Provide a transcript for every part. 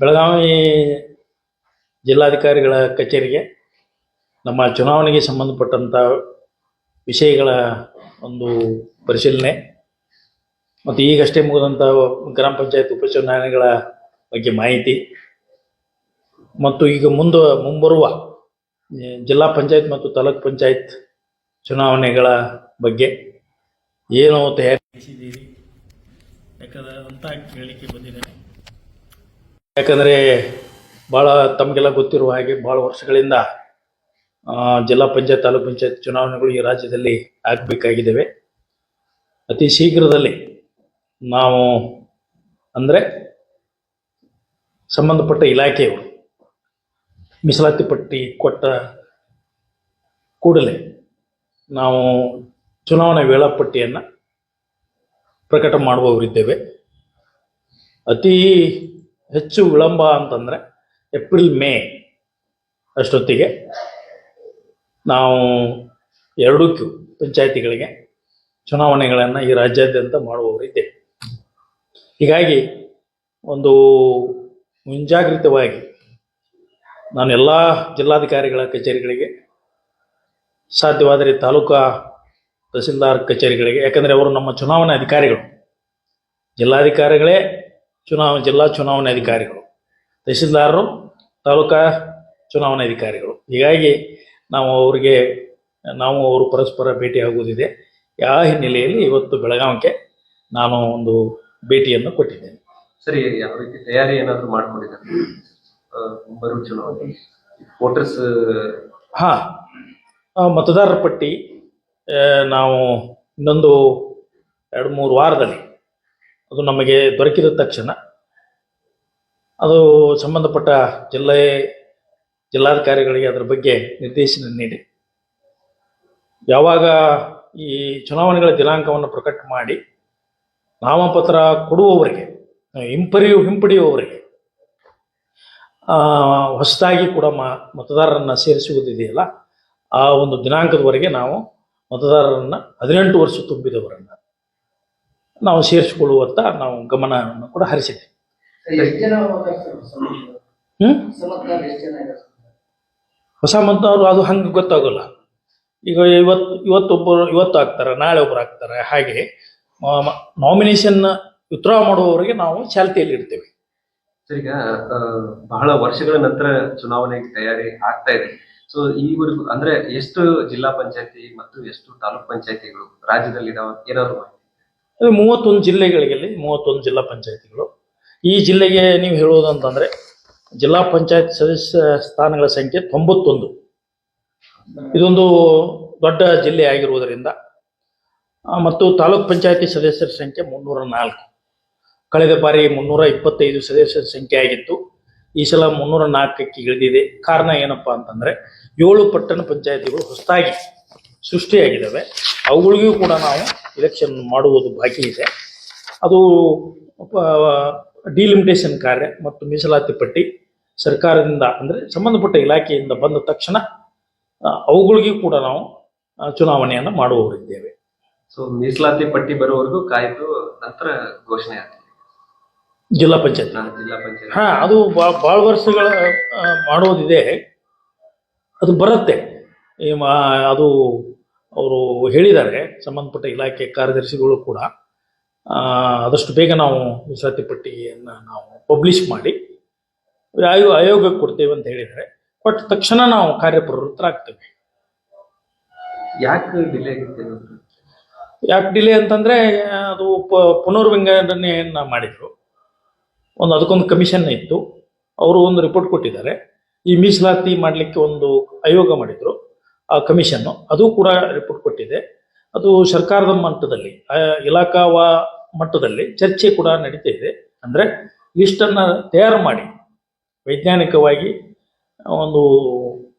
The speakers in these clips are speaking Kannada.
ಬೆಳಗಾವಿ ಜಿಲ್ಲಾಧಿಕಾರಿಗಳ ಕಚೇರಿಗೆ ನಮ್ಮ ಚುನಾವಣೆಗೆ ಸಂಬಂಧಪಟ್ಟಂಥ ವಿಷಯಗಳ ಒಂದು ಪರಿಶೀಲನೆ ಮತ್ತು ಈಗಷ್ಟೇ ಮುಗಿದಂಥ ಗ್ರಾಮ ಪಂಚಾಯತ್ ಉಪಚುನಾವಣೆಗಳ ಬಗ್ಗೆ ಮಾಹಿತಿ. ಮತ್ತು ಈಗ ಮುಂದೆ ಮುಂಬರುವ ಜಿಲ್ಲಾ ಪಂಚಾಯತ್ ಮತ್ತು ತಾಲೂಕ್ ಪಂಚಾಯತ್ ಚುನಾವಣೆಗಳ ಬಗ್ಗೆ ಏನು ತಯಾರಿ? ಯಾಕಂದರೆ ಅಂತ ಕೇಳಲಿಕ್ಕೆ ಬಂದಿದ್ದೇನೆ ಯಾಕಂದರೆ ಭಾಳ ತಮಗೆಲ್ಲ ಗೊತ್ತಿರುವ ಹಾಗೆ ಭಾಳ ವರ್ಷಗಳಿಂದ ಜಿಲ್ಲಾ ಪಂಚಾಯತ್, ತಾಲೂಕ್ ಪಂಚಾಯತ್ ಚುನಾವಣೆಗಳು ಈ ರಾಜ್ಯದಲ್ಲಿ ಆಗಬೇಕಾಗಿದ್ದಾವೆ. ಅತಿ ಶೀಘ್ರದಲ್ಲಿ ನಾವು ಅಂದರೆ ಸಂಬಂಧಪಟ್ಟ ಇಲಾಖೆಯವರು ಮೀಸಲಾತಿ ಪಟ್ಟಿ ಕೊಟ್ಟ ಕೂಡಲೇ ನಾವು ಚುನಾವಣೆ ವೇಳಾಪಟ್ಟಿಯನ್ನು ಪ್ರಕಟ ಮಾಡುವವರಿದ್ದೇವೆ. ಅತಿ ಹೆಚ್ಚು ವಿಳಂಬ ಅಂತಂದರೆ ಏಪ್ರಿಲ್ ಮೇ ಅಷ್ಟೊತ್ತಿಗೆ ನಾವು ಎರಡೂ ಕ್ಯೂ ಪಂಚಾಯತಿಗಳಿಗೆ ಚುನಾವಣೆಗಳನ್ನು ಈ ರಾಜ್ಯಾದ್ಯಂತ ಮಾಡುವವರಿದ್ದೇವೆ ಹೀಗಾಗಿ ಒಂದು ಮುಂಜಾಗ್ರತವಾಗಿ ನಾನು ಎಲ್ಲ ಜಿಲ್ಲಾಧಿಕಾರಿಗಳ ಕಚೇರಿಗಳಿಗೆ, ಸಾಧ್ಯವಾದರೆ ತಾಲೂಕಾ ತಹಸೀಲ್ದಾರ್ ಕಚೇರಿಗಳಿಗೆ, ಯಾಕಂದರೆ ಅವರು ನಮ್ಮ ಚುನಾವಣಾ ಅಧಿಕಾರಿಗಳು, ಜಿಲ್ಲಾಧಿಕಾರಿಗಳೇ ಚುನಾವ ಜಿಲ್ಲಾ ಚುನಾವಣೆ ಅಧಿಕಾರಿಗಳು ತಹಸೀಲ್ದಾರರು ತಾಲೂಕಾ ಚುನಾವಣೆ ಅಧಿಕಾರಿಗಳು. ಹೀಗಾಗಿ ನಾವು ಅವರಿಗೆ ನಾವು ಅವರು ಪರಸ್ಪರ ಭೇಟಿಯಾಗುವುದಿದೆ ಆ ಹಿನ್ನೆಲೆಯಲ್ಲಿ ಇವತ್ತು ಬೆಳಗಾವಿಗೆ ನಾನು ಒಂದು ಭೇಟಿಯನ್ನು ಕೊಟ್ಟಿದ್ದೇನೆ. ಸರಿ ಯಾವ ರೀತಿ ತಯಾರಿ ಏನಾದರೂ ಮಾಡ್ಕೊಂಡಿದ್ದಾರೆ? ಬರುವ ಚುನಾವಣೆ. ವೋಟರ್ಸ್ ಹಾಂ ಮತದಾರರ ಪಟ್ಟಿ ನಾವು ಇನ್ನೊಂದು ಎರಡು ಮೂರು ವಾರದಲ್ಲಿ ಅದು ನಮಗೆ ದೊರಕಿದ ತಕ್ಷಣ ಅದು ಸಂಬಂಧಪಟ್ಟ ಜಿಲ್ಲೆ ಜಿಲ್ಲಾಧಿಕಾರಿಗಳಿಗೆ ಅದರ ಬಗ್ಗೆ ನಿರ್ದೇಶನ ನೀಡಿ, ಯಾವಾಗ ಈ ಚುನಾವಣೆಗಳ ದಿನಾಂಕವನ್ನು ಪ್ರಕಟ ಮಾಡಿ ನಾಮಪತ್ರ ಕೊಡುವವರಿಗೆ, ಹಿಂಪರಿಯು, ಹಿಂಪಡೆಯುವವರಿಗೆ ಹೊಸದಾಗಿ ಕೂಡ ಮ, ಮತದಾರರನ್ನು ಸೇರಿಸುವುದಿದೆಯಲ್ಲ, ಆ ಒಂದು ದಿನಾಂಕದವರೆಗೆ ನಾವು ಮತದಾರರನ್ನು ಹದಿನೆಂಟು ವರ್ಷ ತುಂಬಿದವರನ್ನು ನಾವು ಸೇರಿಸಿಕೊಳ್ಳುವತ್ತ ನಾವು ಗಮನವನ್ನು ಕೂಡ ಹರಿಸಿದೆ ಹೊಸ ಮತದಾರರು ಅದು ಹಂಗೆ ಗೊತ್ತಾಗೋಲ್ಲ. ಈಗ ಇವತ್ತು ಇವತ್ತೊಬ್ಬರು ಇವತ್ತು ಆಗ್ತಾರೆ ನಾಳೆ ಒಬ್ಬರು ಆಗ್ತಾರೆ ಹಾಗೆ ನಾಮಿನೇಷನ್ ವಿತ್ಡ್ರಾ ಮಾಡುವವರಿಗೆ ನಾವು ಚಾಲ್ತಿಯಲ್ಲಿ ಇಡ್ತೇವೆ. ಸರ್ ಈಗ ಆ, ಬಹಳ ವರ್ಷಗಳ ನಂತರ ಚುನಾವಣೆಗೆ ತಯಾರಿ ಆಗ್ತಾ ಇದೆ. ಸೊ ಈವರೆಗೂ ಅಂದ್ರೆ ಎಷ್ಟು ಜಿಲ್ಲಾ ಪಂಚಾಯತಿ ಮತ್ತು ಎಷ್ಟು ತಾಲೂಕ್ ಪಂಚಾಯತಿಗಳು ರಾಜ್ಯದಲ್ಲಿ ನಾವು ಏನಾದ್ರು ಮೂವತ್ತೊಂದು ಜಿಲ್ಲೆಗಳಿಗೆ ಮೂವತ್ತೊಂದು ಜಿಲ್ಲಾ ಪಂಚಾಯತಿಗಳು. ಈ ಜಿಲ್ಲೆಗೆ ನೀವು ಹೇಳೋದು ಅಂತಂದ್ರೆ ಜಿಲ್ಲಾ ಪಂಚಾಯತ್ ಸದಸ್ಯ ಸ್ಥಾನಗಳ ಸಂಖ್ಯೆ ತೊಂಬತ್ತೊಂದು. ಇದೊಂದು ದೊಡ್ಡ ಜಿಲ್ಲೆ ಆಗಿರುವುದರಿಂದ ಮತ್ತು ತಾಲೂಕ್ ಪಂಚಾಯತಿ ಸದಸ್ಯರ ಸಂಖ್ಯೆ ಮುನ್ನೂರ ನಾಲ್ಕು. ಕಳೆದ ಬಾರಿ ಮುನ್ನೂರ ಇಪ್ಪತ್ತೈದು ಸದಸ್ಯರ ಸಂಖ್ಯೆ ಆಗಿತ್ತು. ಈ ಸಲ ಮುನ್ನೂರ ನಾಲ್ಕಕ್ಕೆ ಇಳಿದಿದೆ. ಕಾರಣ ಏನಪ್ಪಾ ಅಂತಂದರೆ ಏಳು ಪಟ್ಟಣ ಪಂಚಾಯತಿಗಳು ಹೊಸದಾಗಿ ಸೃಷ್ಟಿಯಾಗಿದ್ದಾವೆ. ಅವುಗಳಿಗೂ ಕೂಡ ನಾವು ಎಲೆಕ್ಷನ್ ಮಾಡುವುದು ಬಾಕಿ ಇದೆ. ಅದು ಡಿಲಿಮಿಟೇಷನ್ ಕಾರ್ಯ ಮತ್ತು ಮೀಸಲಾತಿ ಪಟ್ಟಿ ಸರ್ಕಾರದಿಂದ ಅಂದರೆ ಸಂಬಂಧಪಟ್ಟ ಇಲಾಖೆಯಿಂದ ಬಂದ ತಕ್ಷಣ ಅವುಗಳಿಗೂ ಕೂಡ ನಾವು ಚುನಾವಣೆಯನ್ನು ಮಾಡುವವರಿದ್ದೇವೆ. ಸೊ ಮೀಸಲಾತಿ ಪಟ್ಟಿ ಬರೋವರೆಗೂ ಕಾಯ್ದು ನಂತರ ಘೋಷಣೆ ಆಗ್ತದೆ. ಜಿಲ್ಲಾ ಪಂಚಾಯತ್. ಜಿಲ್ಲಾ ಪಂಚಾಯತ್. ಹಾ ಅದು ಭಾಳ ವರ್ಷಗಳ ಮಾಡೋದಿದೆ ಅದು ಬರುತ್ತೆ. ಅದು ಅವರು ಹೇಳಿದ್ದಾರೆ ಸಂಬಂಧಪಟ್ಟ ಇಲಾಖೆ ಕಾರ್ಯದರ್ಶಿಗಳು ಕೂಡ. ಆದಷ್ಟು ಬೇಗ ನಾವು ಮೀಸಲಾತಿ ಪಟ್ಟಿಯನ್ನು ನಾವು ಪಬ್ಲಿಷ್ ಮಾಡಿ ಆಯೋ ಆಯೋಗಕ್ಕೆ ಕೊಡ್ತೇವೆ ಅಂತ ಹೇಳಿದರೆ ಕೊಟ್ಟ ತಕ್ಷಣ ನಾವು ಕಾರ್ಯಪ್ರವೃತ್ತರಾಗ್ತೇವೆ ಯಾಕೆ ಡಿಲೇ ಆಗುತ್ತೆ? ಯಾಕೆ ಡಿಲೇ ಅಂತಂದರೆ ಅದು ಪ ಪುನರ್ವಿಂಗಡಣೆಯನ್ನು ಮಾಡಿದರು. ಒಂದು ಅದಕ್ಕೊಂದು ಕಮಿಷನ್ ಇತ್ತು. ಅವರು ಒಂದು ರಿಪೋರ್ಟ್ ಕೊಟ್ಟಿದ್ದಾರೆ. ಈ ಮೀಸಲಾತಿ ಮಾಡಲಿಕ್ಕೆ ಒಂದು ಆಯೋಗ ಮಾಡಿದರು. ಕಮಿಷನ್ನು. ಅದು ಕೂಡ ರಿಪೋರ್ಟ್ ಕೊಟ್ಟಿದೆ. ಅದು ಸರ್ಕಾರದ ಮಟ್ಟದಲ್ಲಿ ಆ, ಇಲಾಖಾ ವಾ- ಮಟ್ಟದಲ್ಲಿ ಚರ್ಚೆ ಕೂಡ ನಡೀತಾ ಇದೆ. ಅಂದರೆ ಲಿಸ್ಟನ್ನು ತಯಾರು ಮಾಡಿ ವೈಜ್ಞಾನಿಕವಾಗಿ ಒಂದು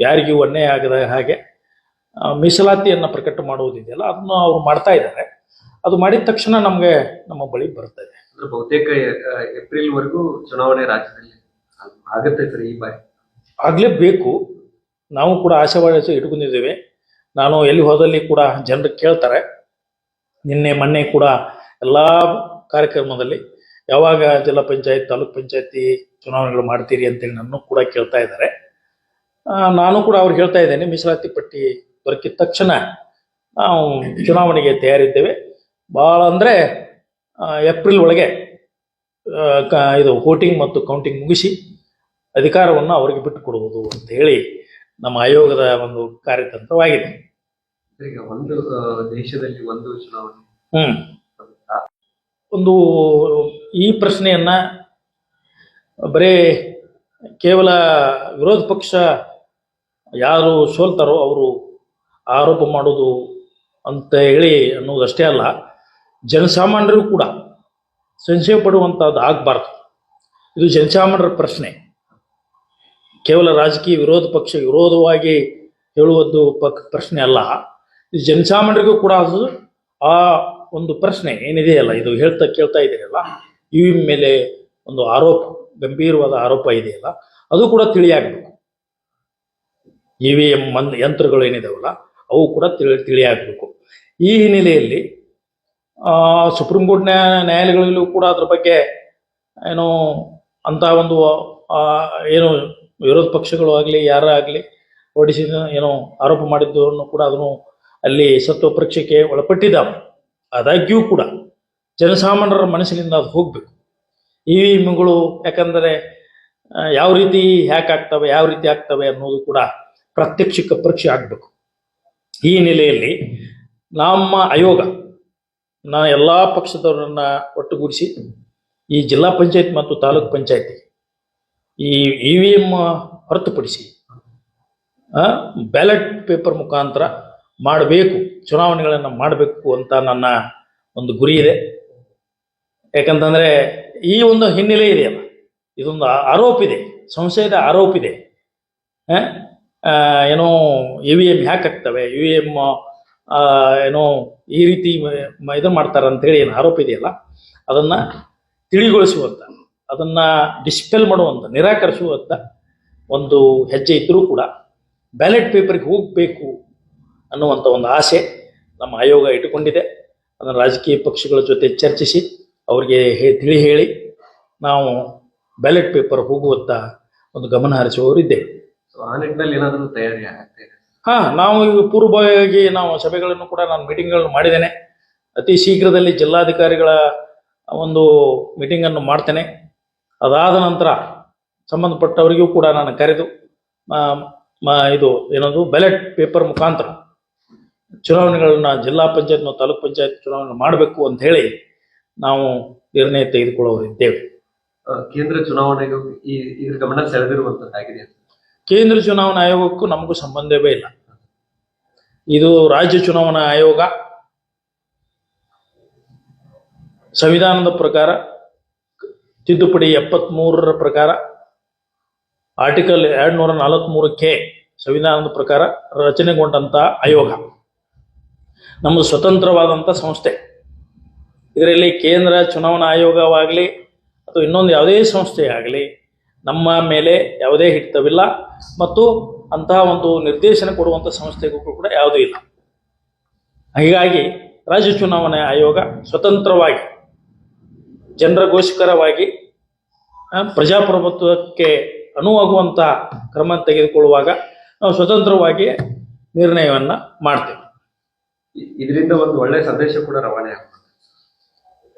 ಯಾರಿಗೂ ಅನ್ಯಾಯ ಆಗದ ಹಾಗೆ ಮೀಸಲಾತಿಯನ್ನು ಪ್ರಕಟ ಮಾಡುವುದಿದೆಯಲ್ಲ ಅದನ್ನು ಅವರು ಮಾಡ್ತಾ ಇದ್ದಾರೆ. ಅದು ಮಾಡಿದ ತಕ್ಷಣ ನಮಗೆ ನಮ್ಮ ಬಳಿ ಬರ್ತದೆ ಅಂದ್ರೆ ಬಹುತೇಕ ಏಪ್ರಿಲ್ವರೆಗೂ ಚುನಾವಣೆ ರಾಜ್ಯದಲ್ಲಿ ಆಗುತ್ತೆ ಸರ್ ಈ ಬಾರಿ? ಆಗಲೇಬೇಕು. ನಾವು ಕೂಡ ಆಶಾವಾದ ಇಟ್ಕೊಂಡಿದ್ದೇವೆ. ನಾನು ಎಲ್ಲಿ ಹೋದಲ್ಲಿ ಕೂಡ ಜನರು ಕೇಳ್ತಾರೆ. ನಿನ್ನೆ, ಮೊನ್ನೆ ಕೂಡ ಎಲ್ಲ ಕಾರ್ಯಕ್ರಮದಲ್ಲಿ ಯಾವಾಗ ಜಿಲ್ಲಾ ಪಂಚಾಯತ್, ತಾಲೂಕ್ ಪಂಚಾಯತಿ ಚುನಾವಣೆಗಳು ಮಾಡ್ತೀರಿ ಅಂತೇಳಿ ನನ್ನ ಕೂಡ ಕೇಳ್ತಾ ಇದ್ದಾರೆ. ನಾನು ಕೂಡ ಅವ್ರು ಹೇಳ್ತಾ ಇದ್ದೇನೆ, ಮೀಸಲಾತಿ ಪಟ್ಟಿ ದೊರಕಿದ ತಕ್ಷಣ ನಾವು ಚುನಾವಣೆಗೆ ತಯಾರಿದ್ದೇವೆ. ಭಾಳ ಅಂದರೆ ಏಪ್ರಿಲ್ ಒಳಗೆ ಇದು ವೋಟಿಂಗ್ ಮತ್ತು ಕೌಂಟಿಂಗ್ ಮುಗಿಸಿ ಅಧಿಕಾರವನ್ನು ಅವರಿಗೆ ಬಿಟ್ಟು ಕೊಡುವುದು ಅಂತ ಹೇಳಿ ನಮ್ಮ ಆಯೋಗದ ಒಂದು ಕಾರ್ಯತಂತ್ರವಾಗಿದೆ. ಈಗ ಒಂದು ದೇಶದಲ್ಲಿ ಒಂದು ಚುನಾವಣೆ. ಹ್ಮ್. ಒಂದು ಈ ಪ್ರಶ್ನೆಯನ್ನ ಬರೇ ಕೇವಲ ವಿರೋಧ ಪಕ್ಷ ಯಾರು ಸೋಲ್ತಾರೋ ಅವರು ಆರೋಪ ಮಾಡೋದು ಅಂತ ಹೇಳಿ ಅನ್ನೋದಷ್ಟೇ ಅಲ್ಲ ಜನಸಾಮಾನ್ಯರು ಕೂಡ ಸಂಶಯ ಪಡುವಂಥದ್ದು ಆಗಬಾರ್ದು ಇದು ಜನಸಾಮಾನ್ಯರ ಪ್ರಶ್ನೆ. ಕೇವಲ ರಾಜಕೀಯ ವಿರೋಧ ಪಕ್ಷ ವಿರೋಧವಾಗಿ ಹೇಳುವುದು ಪಕ್ ಪ್ರಶ್ನೆ ಅಲ್ಲ. ಜನಸಾಮಾನ್ಯರಿಗೂ ಕೂಡ ಅದು ಆ ಒಂದು ಪ್ರಶ್ನೆ ಏನಿದೆಯಲ್ಲ ಇದು ಹೇಳ್ತಾ ಕೇಳ್ತಾ ಇದೆಯಲ್ಲ ಇವಿ ಮೇಲೆ ಒಂದು ಆರೋಪ, ಗಂಭೀರವಾದ ಆರೋಪ ಇದೆಯಲ್ಲ ಅದು ಕೂಡ ತಿಳಿಯಾಗಬೇಕು. ಇ ವಿ ಎಂ ಮನ್ ಯಂತ್ರಗಳು ಏನಿದಾವಲ್ಲ, ಅವು ಕೂಡ ತಿಳಿ ತಿಳಿಯಾಗಬೇಕು. ಈ ಹಿನ್ನೆಲೆಯಲ್ಲಿ ಸುಪ್ರೀಂ ಕೋರ್ಟ್ ನ್ಯಾಯ ನ್ಯಾಯಾಲಯಗಳಲ್ಲೂ ಕೂಡ ಅದ್ರ ಬಗ್ಗೆ ಏನು ಅಂತ ಒಂದು ಏನು ವಿರೋಧ ಪಕ್ಷಗಳು ಆಗಲಿ, ಯಾರೇ ಆಗಲಿ ಹೊಡಿಸಿ ಏನೋ ಆರೋಪ ಮಾಡಿದ್ದನ್ನು ಕೂಡ ಅದನ್ನು ಅಲ್ಲಿ ಸತ್ವ ಪರೀಕ್ಷೆಗೆ ಒಳಪಟ್ಟಿದ್ದಾವೆ ಆದಾಗ್ಯೂ ಕೂಡ ಜನಸಾಮಾನ್ಯರ ಮನಸ್ಸಿನಿಂದ ಅದು ಹೋಗಬೇಕು. ಈ ವಿಮೆಗಳು ಯಾಕಂದರೆ ಯಾವ ರೀತಿ ಹ್ಯಾಕ್ ಆಗ್ತವೆ, ಯಾವ ರೀತಿ ಆಗ್ತವೆ ಅನ್ನೋದು ಕೂಡ ಪ್ರಾತ್ಯಕ್ಷಿಕ ಪರೀಕ್ಷೆ ಆಗಬೇಕು. ಈ ನೆಲೆಯಲ್ಲಿ ನಮ್ಮ ಆಯೋಗ, ನಾ ಎಲ್ಲ ಪಕ್ಷದವರನ್ನು ಒಟ್ಟುಗೂಡಿಸಿ ಈ ಜಿಲ್ಲಾ ಪಂಚಾಯತ್ ಮತ್ತು ತಾಲೂಕ್ ಪಂಚಾಯತಿ ಈ ಇ ವಿ ಎಂ ಹೊರತುಪಡಿಸಿ ಬ್ಯಾಲೆಟ್ ಪೇಪರ್ ಮುಖಾಂತರ ಮಾಡಬೇಕು, ಚುನಾವಣೆಗಳನ್ನು ಮಾಡಬೇಕು ಅಂತ ನನ್ನ ಒಂದು ಗುರಿ ಇದೆ. ಯಾಕಂತಂದರೆ ಈ ಒಂದು ಹಿನ್ನೆಲೆ ಇದೆಯಲ್ಲ ಇದೊಂದು ಆರೋಪ ಇದೆ, ಸಂಶಯದ ಆರೋಪ ಇದೆ. ಏನೋ ಇ ವಿ ಎಂ ಹ್ಯಾಕ್ ಆಗ್ತವೆ ಯು ವಿ ಎಂ ಏನೋ ಈ ರೀತಿ ಇದನ್ನ ಮಾಡ್ತಾರೆ ಅಂತೇಳಿ ಏನು ಆರೋಪ ಇದೆಯಲ್ಲ? ಅದನ್ನು ತಿಳಿಗೊಳಿಸುವಂತ ಅದನ್ನ ಡಿಸ್ಪೆಲ್ ಮಾಡುವಂಥ ನಿರಾಕರಿಸುವಂಥ ಒಂದು ಹೆಜ್ಜೆ ಇದ್ದರೂ ಕೂಡ ಬ್ಯಾಲೆಟ್ ಪೇಪರ್ಗೆ ಹೋಗಬೇಕು ಅನ್ನುವಂಥ ಒಂದು ಆಸೆ ನಮ್ಮ ಆಯೋಗ ಇಟ್ಟುಕೊಂಡಿದೆ. ಅದನ್ನು ರಾಜಕೀಯ ಪಕ್ಷಗಳ ಜೊತೆ ಚರ್ಚಿಸಿ ಅವರಿಗೆ ತಿಳಿ ಹೇಳಿ ನಾವು ಬ್ಯಾಲೆಟ್ ಪೇಪರ್ ಹೋಗುವಂತ ಒಂದು ಗಮನ ಹರಿಸುವವರಿದ್ದೇವೆ. ಏನಾದರೂ ತಯಾರಿ ಆಗುತ್ತೆ? ಹಾ ನಾವು ಈಗ ಪೂರ್ವಭಾವಿಯಾಗಿ ನಾವು ಸಭೆಗಳನ್ನು ಕೂಡ ನಾನು ಮೀಟಿಂಗ್ಗಳನ್ನು ಮಾಡಿದ್ದೇನೆ. ಅತಿ ಶೀಘ್ರದಲ್ಲಿ ಜಿಲ್ಲಾಧಿಕಾರಿಗಳ ಒಂದು ಮೀಟಿಂಗನ್ನು ಮಾಡ್ತೇನೆ. ಅದಾದ ನಂತರ ಸಂಬಂಧಪಟ್ಟವರಿಗೂ ಕೂಡ ನಾನು ಕರೆದು ಇದು ಏನದು ಬ್ಯಾಲೆಟ್ ಪೇಪರ್ ಮುಖಾಂತರ ಚುನಾವಣೆಗಳನ್ನ ಜಿಲ್ಲಾ ಪಂಚಾಯತ್ ಮತ್ತು ತಾಲೂಕ್ ಪಂಚಾಯತ್ ಚುನಾವಣೆ ಮಾಡಬೇಕು ಅಂತ ಹೇಳಿ ನಾವು ನಿರ್ಣಯ ತೆಗೆದುಕೊಳ್ಳೋರಿದ್ದೇವೆ ಆ, ಕೇಂದ್ರ ಚುನಾವಣೆಗೂ ಈ ಇದ್ರ ಗಮನ ಸೆಳೆದಿರುವಂತದ್ದಾಗಿದೆ ಕೇಂದ್ರ ಚುನಾವಣಾ ಆಯೋಗಕ್ಕೂ ನಮಗೂ ಸಂಬಂಧವೇ ಇಲ್ಲ. ಇದು ರಾಜ್ಯ ಚುನಾವಣಾ ಆಯೋಗ ಸಂವಿಧಾನದ ಪ್ರಕಾರ ತಿದ್ದುಪಡಿ ಎಪ್ಪತ್ಮೂರರ ಪ್ರಕಾರ ಆರ್ಟಿಕಲ್ ಎರಡು ನೂರ ನಲವತ್ತ್ಮೂರಕ್ಕೆ ಸಂವಿಧಾನದ ಪ್ರಕಾರ ರಚನೆಗೊಂಡಂಥ ಆಯೋಗ. ನಮ್ಮದು ಸ್ವತಂತ್ರವಾದಂಥ ಸಂಸ್ಥೆ. ಇದರಲ್ಲಿ ಕೇಂದ್ರ ಚುನಾವಣಾ ಆಯೋಗವಾಗಲಿ ಅಥವಾ ಇನ್ನೊಂದು ಯಾವುದೇ ಸಂಸ್ಥೆ ಆಗಲಿ ನಮ್ಮ ಮೇಲೆ ಯಾವುದೇ ಹಿಡಿತವಿಲ್ಲ ಮತ್ತು ಅಂತಹ ಒಂದು ನಿರ್ದೇಶನ ಕೊಡುವಂಥ ಸಂಸ್ಥೆಗೂ ಕೂಡ ಯಾವುದೂ ಇಲ್ಲ. ಹೀಗಾಗಿ ರಾಜ್ಯ ಚುನಾವಣಾ ಆಯೋಗ ಸ್ವತಂತ್ರವಾಗಿ ಜನರಗೋಸ್ಕರವಾಗಿ ಆ, ಪ್ರಜಾಪ್ರಭುತ್ವಕ್ಕೆ ಅನುವಾಗುವಂಥ ಕ್ರಮ ತೆಗೆದುಕೊಳ್ಳುವಾಗ ನಾವು ಸ್ವತಂತ್ರವಾಗಿ ನಿರ್ಣಯವನ್ನ ಮಾಡ್ತೇವೆ. ಇದರಿಂದ ಒಂದು ಒಳ್ಳೆ ಸಂದೇಶ ಕೂಡ ರವಾನೆ ಆಗ್ತದೆ.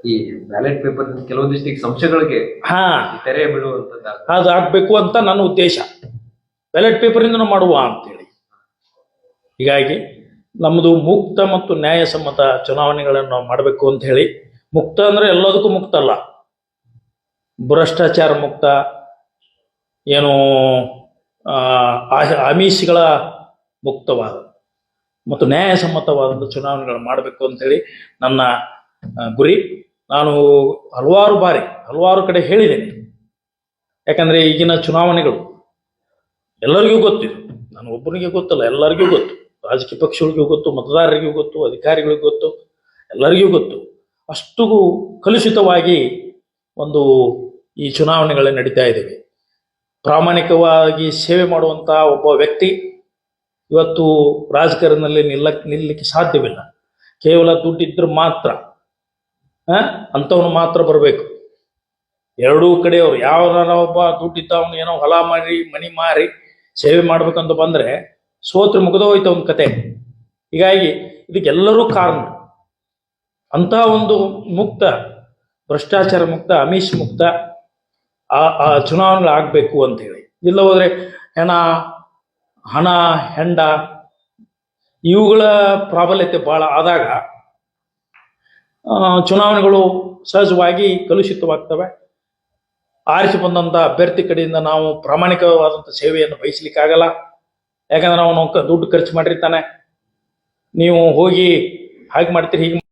ಈ ಬ್ಯಾಲೆಟ್ ಪೇಪರ್ ಕೆಲವೊಂದಿಷ್ಟು ಸಂಸ್ಥೆಗಳಿಗೆ ಸಂಶಯಗಳಿಗೆ ಹಾ. ತೆರೆ ಬೀಳುವಂತದ್ದು ಅದು ಆಗ್ಬೇಕು ಅಂತ ನನ್ನ ಉದ್ದೇಶ. ಬ್ಯಾಲೆಟ್ ಪೇಪರಿಂದ ಮಾಡುವ ಅಂತೇಳಿ. ಹೀಗಾಗಿ ನಮ್ಮದು ಮುಕ್ತ ಮತ್ತು ನ್ಯಾಯಸಮ್ಮತ ಚುನಾವಣೆಗಳನ್ನು ನಾವು ಮಾಡಬೇಕು ಅಂತ ಹೇಳಿ ಮುಕ್ತ ಅಂದ್ರೆ ಎಲ್ಲದಕ್ಕೂ ಮುಕ್ತ ಅಲ್ಲ. ಭ್ರಷ್ಟಾಚಾರ ಮುಕ್ತ ಏನು ಆಮಿಷಗಳ ಮುಕ್ತವಾದ ಮತ್ತು ನ್ಯಾಯಸಮ್ಮತವಾದಂಥ ಚುನಾವಣೆಗಳು ಮಾಡಬೇಕು ಅಂತೇಳಿ ನನ್ನ ಗುರಿ. ನಾನು ಹಲವಾರು ಬಾರಿ, ಹಲವಾರು ಕಡೆ ಹೇಳಿದ್ದೇನೆ. ಯಾಕಂದರೆ ಈಗಿನ ಚುನಾವಣೆಗಳು ಎಲ್ಲರಿಗೂ ಗೊತ್ತಿದೆ ನಾನು ಒಬ್ಬನಿಗೆ ಗೊತ್ತಲ್ಲ, ಎಲ್ಲರಿಗೂ ಗೊತ್ತು. ರಾಜಕೀಯ ಪಕ್ಷಗಳಿಗೂ ಗೊತ್ತು, ಮತದಾರರಿಗೂ ಗೊತ್ತು, ಅಧಿಕಾರಿಗಳಿಗೂ ಗೊತ್ತು, ಎಲ್ಲರಿಗೂ ಗೊತ್ತು. ಅಷ್ಟು ಕಲುಷಿತವಾಗಿ ಒಂದು ಈ ಚುನಾವಣೆಗಳು ನಡೀತಾ ಇದ್ದೀವಿ ಪ್ರಾಮಾಣಿಕವಾಗಿ ಸೇವೆ ಮಾಡುವಂಥ ಒಬ್ಬ ವ್ಯಕ್ತಿ ಇವತ್ತು ರಾಜಕಾರಣದಲ್ಲಿ ನಿಲ್ಲಕ್ ನಿಲ್ಲಕ್ಕೆ ಸಾಧ್ಯವಿಲ್ಲ. ಕೇವಲ ದುಡ್ಡಿದ್ರೆ ಮಾತ್ರ ಅಂಥವನು ಮಾತ್ರ ಬರಬೇಕು. ಎರಡೂ ಕಡೆಯವರು ಯಾವ ಒಬ್ಬ ದುಡ್ಡಿದ್ದವನು ಏನೋ ಹೊಲ ಮಾಡಿ ಮನಿ ಮಾರಿ ಸೇವೆ ಮಾಡ್ಬೇಕಂತ ಬಂದ್ರೆ ಸೋತ್ರ ಮುಗಿದೋಯ್ತು ಅವನ ಕತೆ. ಹೀಗಾಗಿ ಇದಕ್ಕೆಲ್ಲರೂ ಕಾರಣ. ಅಂತಹ ಒಂದು ಮುಕ್ತ, ಭ್ರಷ್ಟಾಚಾರ ಮುಕ್ತ, ಅಮಿಷ್ ಮುಕ್ತ ಆ ಆ ಚುನಾವಣೆಗಳು ಆಗಬೇಕು ಅಂತ ಹೇಳಿ ಇಲ್ಲ ಹೋದ್ರೆ ಹೆಣ, ಹಣ, ಹೆಂಡ, ಇವುಗಳ ಪ್ರಾಬಲ್ಯತೆ ಬಹಳ ಆದಾಗ ಚುನಾವಣೆಗಳು ಸಹಜವಾಗಿ ಕಲುಷಿತವಾಗ್ತವೆ. ಆರಿಸಿ ಬಂದಂತ ಅಭ್ಯರ್ಥಿ ಕಡೆಯಿಂದ ನಾವು ಪ್ರಾಮಾಣಿಕವಾದಂಥ ಸೇವೆಯನ್ನು ಬಯಸಲಿಕ್ಕಾಗಲ್ಲ ಯಾಕಂದ್ರೆ ಅವನು ದುಡ್ಡು ಖರ್ಚು ಮಾಡಿರ್ತಾನೆ. ನೀವು ಹೋಗಿ ಹಾಗೆ ಮಾಡ್ತೀರಿ, ಹೀಗೆ